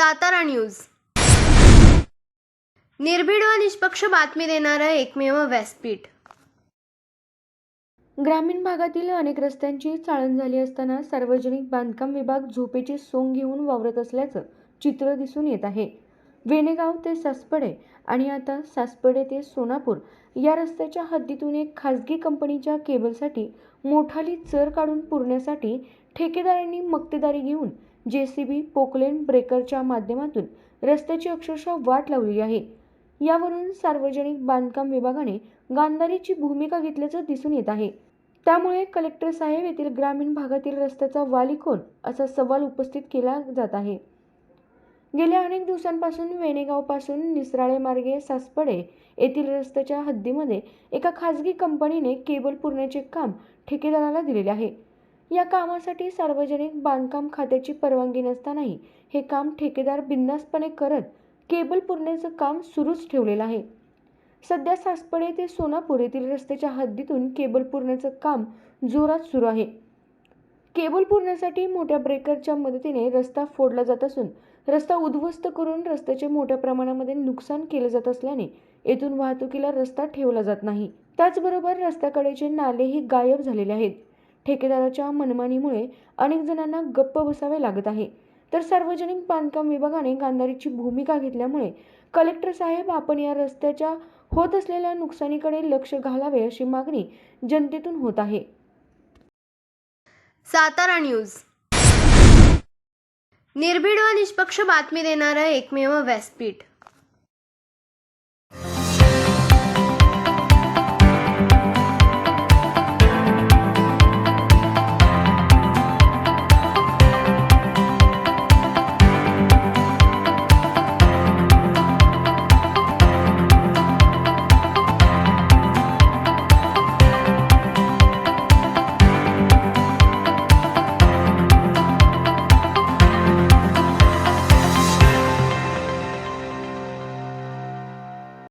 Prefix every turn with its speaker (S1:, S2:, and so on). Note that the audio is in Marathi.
S1: सातारा न्यूज. निर्भीड व निष्पक्ष बातमी देणारं एकमेव व्यासपीठ.
S2: ग्रामीण भागातील अनेक रस्त्यांची चाळण झाली असताना सार्वजनिक बांधकाम विभाग झोपेची सोंग घेऊन वावरत असल्याचं चित्र दिसून येत आहे. वेणेगाव ते सासपडे आणि आता सासपडे ते सोनापूर या रस्त्याच्या हद्दीतून एक खासगी कंपनीच्या केबलसाठी मोठाली चर काढून पुरण्यासाठी ठेकेदारांनी मक्तेदारी घेऊन जे सी बी पोकलेन ब्रेकरच्या माध्यमातून रस्त्याची अक्षरशः वाट लावली आहे. यावरून सार्वजनिक बांधकाम विभागाने गांधारीची भूमिका घेतल्याचं दिसून येत आहे. त्यामुळे कलेक्टर साहेब येथील ग्रामीण भागातील रस्त्याचा वाली कोण असा सवाल उपस्थित केला जात आहे. गेल्या अनेक दिवसांपासून वेणेगावपासून निसराळे मार्गे सासपडे येथील रस्त्याच्या हद्दीमध्ये एका खासगी कंपनीने केबल पुरण्याचे काम ठेकेदाराला दिलेले आहे. या कामासाठी सार्वजनिक बांधकाम खात्याची परवानगी नसतानाही हे काम ठेकेदार बिंदासपणे करत केबल पुरण्याचं काम सुरूच ठेवलेलं आहे. सध्या सासपडे ते सोनापूर येथील रस्त्याच्या हद्दीतून केबल पुरण्याचं काम जोरात सुरू आहे. केबल पुरण्यासाठी मोठ्या ब्रेकरच्या मदतीने रस्ता फोडला जात असून रस्ता उद्ध्वस्त करून रस्त्याचे मोठ्या प्रमाणामध्ये नुकसान केले जात असल्याने येथून वाहतुकीला रस्ता ठेवला जात नाही. त्याचबरोबर रस्त्याकडेचे नालेही गायब झालेले आहेत. ठेकेदाराच्या मनमानीमुळे अनेक जणांना गप्प बसावे लागत आहे. तर सार्वजनिक बांधकाम विभागाने गांधारीची भूमिका घेतल्यामुळे कलेक्टर साहेब आपण या रस्त्याच्या होत असलेल्या नुकसानीकडे लक्ष घालावे अशी मागणी जनतेतून होत आहे.
S1: सातारा न्यूज. निर्भीड व निष्पक्ष बातमी देणारं एकमेव व्यासपीठ.